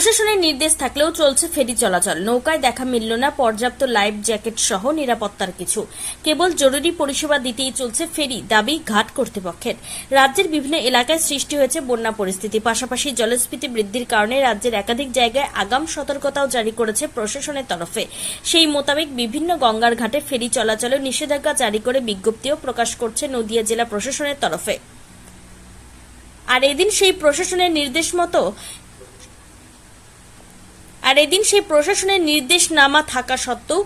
প্রশাসনের নির্দেশ থাকলেও চলছে ফেরি চলাচল। নৌকায় দেখা মিলল না পর্যাপ্ত লাইফ জ্যাকেট সহ নিরাপত্তার কিছু। কেবল জরুরি পরিষেবা দিতেই চলছে ফেরি, দাবি ঘাট কর্তৃপক্ষের। রাজ্যের বিভিন্ন এলাকায় সৃষ্টি হয়েছে বন্যা পরিস্থিতি। পাশাপাশি জলস্ফীতি বৃদ্ধির কারণে রাজ্যের একাধিক জায়গায় আগাম সতর্কতাও জারি করেছে প্রশাসনের তরফে। সেই মোতাবেক বিভিন্ন গঙ্গার ঘাটে ফেরি চলাচলে নিষেধাজ্ঞা জারি করে বিজ্ঞপ্তিও প্রকাশ করছে নদিয়া জেলা প্রশাসনের তরফে। আর এদিন সেই প্রশাসনের নির্দেশ মতো আর এদিন সেই প্রশাসনের নির্দেশনামা থাকা সত্ত্বেও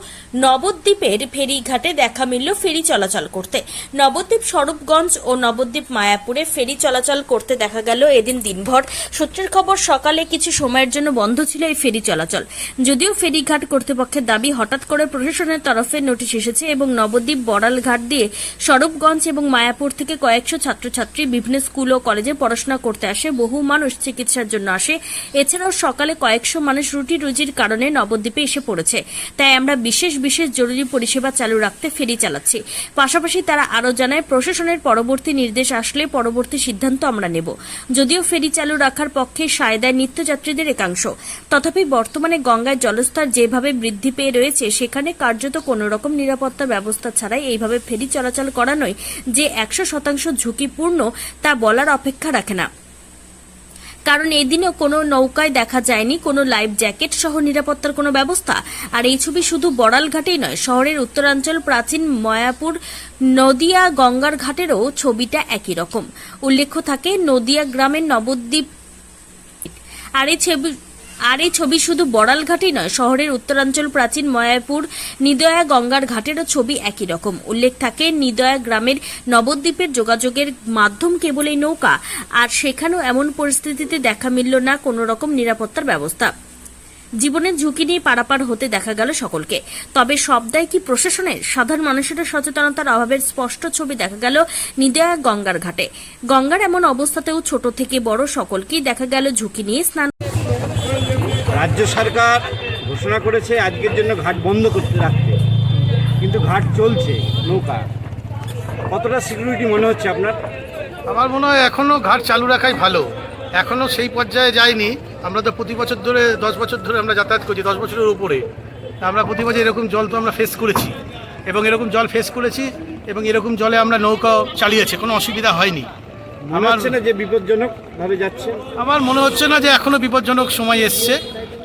নবদ্বীপের ফেরিঘাটে দেখা মিলল ফেরি চলাচল করতে। নবদ্বীপ স্বরূপগঞ্জ ও নবদ্বীপ মায়াপুরে ফেরি চলাচল করতে দেখা গেল এদিন দিনভর। সূত্রের খবর, সকালে কিছু সময়ের জন্য বন্ধ ছিল এই ফেরি চলাচল। যদিও ফেরিঘাট কর্তৃপক্ষের দাবি হঠাৎ করে প্রশাসনের তরফে নোটিশ এসেছে এবং নবদ্বীপ বড়াল ঘাট দিয়ে স্বরূপগঞ্জ এবং মায়াপুর থেকে কয়েকশো ছাত্রছাত্রী বিভিন্ন স্কুল ও কলেজে পড়াশোনা করতে আসে। বহু মানুষ চিকিৎসার জন্য আসে। এছাড়াও সকালে কয়েকশো মানুষ রুটি রুজির কারণে নবদ্বীপে এসে পড়েছে। তাই আমরা বিশেষ বিশেষ জরুরি পরিষেবা চালু রাখতে ফেরি চালাচ্ছি। পাশাপাশি তারা আরও জানায়, প্রশাসনের পরবর্তী নির্দেশ আসলে পরবর্তী সিদ্ধান্ত আমরা নেব। যদিও ফেরি চালু রাখার পক্ষে সায় দেয় নিত্যযাত্রীদের একাংশ। তথাপি বর্তমানে গঙ্গায় জলস্তর যেভাবে বৃদ্ধি পেয়ে রয়েছে, সেখানে কার্যত কোনো রকম নিরাপত্তা ব্যবস্থা ছাড়াই এইভাবে ফেরি চলাচল করানোই যে একশো শতাংশ ঝুঁকিপূর্ণ তা বলার অপেক্ষা রাখে না। কারণ এদিনও কোনো নৌকায় দেখা যায়নি, কোনো লাইফ জ্যাকেট সহ নিরাপত্তার কোনো ব্যবস্থা। আর এই ছবি শুধু বড়াল ঘাটেই নয়, শহরের উত্তরাঞ্চল, প্রাচীন ময়াপুর, নদিয়া, গঙ্গার ঘাটেরও ছবিটা একই রকম। উল্লেখ্য থাকে, নদিয়া গ্রামের নবদ্বীপ। আর এই ছবি আর এই ছবি শুধু বড়াল ঘাটেই নয়, শহরের উত্তরাঞ্চল, প্রাচীন ময়াপুর, নিদয়া গঙ্গার ঘাটেরও ছবি একই রকম। উল্লেখ থাকে, নিদয়া গ্রামের নবদ্বীপের যোগাযোগের মাধ্যম কেবল এই নৌকা, আর সেখানেও এমন পরিস্থিতিতে দেখা মিলল না কোনো রকম নিরাপত্তার ব্যবস্থা। জীবনের ঝুঁকি নিয়ে পারাপার হতে দেখা গেল সকলকে। তবে সবদায় কি প্রশাসনের? সাধারণ মানুষের সচেতনতার অভাবের স্পষ্ট ছবি দেখা গেল নিদয়া গঙ্গার ঘাটে। গঙ্গার এমন অবস্থাতেও ছোট থেকে বড় সকলকেই দেখা গেল ঝুঁকি নিয়ে স্নান রাজ্য সরকার ঘোষণা করেছে আজকের জন্য ঘাট বন্ধ করতে রাখতে। কিন্তু ঘাট চলছে নৌকা। কতটা সিকিউরিটি মনে হচ্ছে আপনার? আমার মনে হয় এখনও ঘাট চালু রাখাই ভালো। এখনও সেই পর্যায়ে যায়নি আমরা তো প্রতি বছর ধরে দশ বছর ধরে আমরা যাতায়াত করছি দশ বছরের উপরে। তা আমরা প্রতি বছর এরকম জল তো আমরা ফেস করেছি। এবং এরকম জল ফেস করেছি এবং এরকম জলে আমরা নৌকা চালিয়েছি কোনো অসুবিধা হয়নি। আমার যে বিপজ্জনক ভাবে যাচ্ছে? আমার মনে হচ্ছে না যে এখনও বিপজ্জনক সময় এসছে।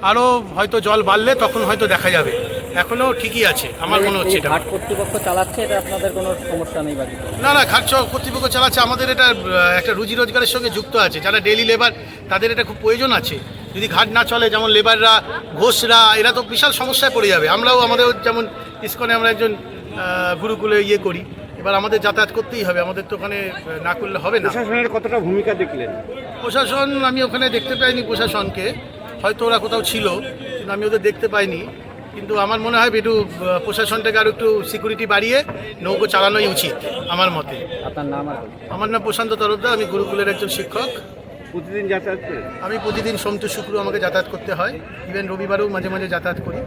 আরও হয়তো জল বাড়লে তখন হয়তো দেখা যাবে। এখনও ঠিকই আছে আমার মনে হচ্ছে এটা। ঘাট কর্তৃপক্ষ চালাচ্ছে এটা আপনাদের কোনো সমস্যা নেই বাকি না না ঘাট কর্তৃপক্ষ চালাচ্ছে আমাদের এটা একটা রুজি রোজগারের সঙ্গে যুক্ত আছে। যারা ডেলি লেবার তাদের এটা খুব প্রয়োজন আছে। যদি ঘাট না চলে যেমন লেবাররা ঘোষরা এরা তো বিশাল সমস্যায় পড়ে যাবে। আমরাও আমাদের যেমন ইস্কনে আমরা একজন গুরুকুলে ইয়ে করি। এবার আমাদের যাতায়াত করতেই হবে আমাদের তো ওখানে না করলে হবে না। প্রশাসনের কতটা ভূমিকা দেখলেন? প্রশাসন আমি ওখানে দেখতে পাইনি প্রশাসনকে। হয়তো ওরা কোথাও ছিল কিন্তু আমি ওদের দেখতে পাইনি। কিন্তু আমার মনে হয় একটু প্রশাসনটাকে আরও একটু সিকিউরিটি বাড়িয়ে নৌকো চালানোই উচিত আমার মতে। আপনার নাম আমার নাম প্রশান্ত তরফদার আমি গুরুকুলের একজন শিক্ষক। প্রতিদিন যাতায়াত আমি প্রতিদিন সোম টু শুক্র আমাকে যাতায়াত করতে হয়। ইভেন রবিবারেও মাঝে মাঝে যাতায়াত করি।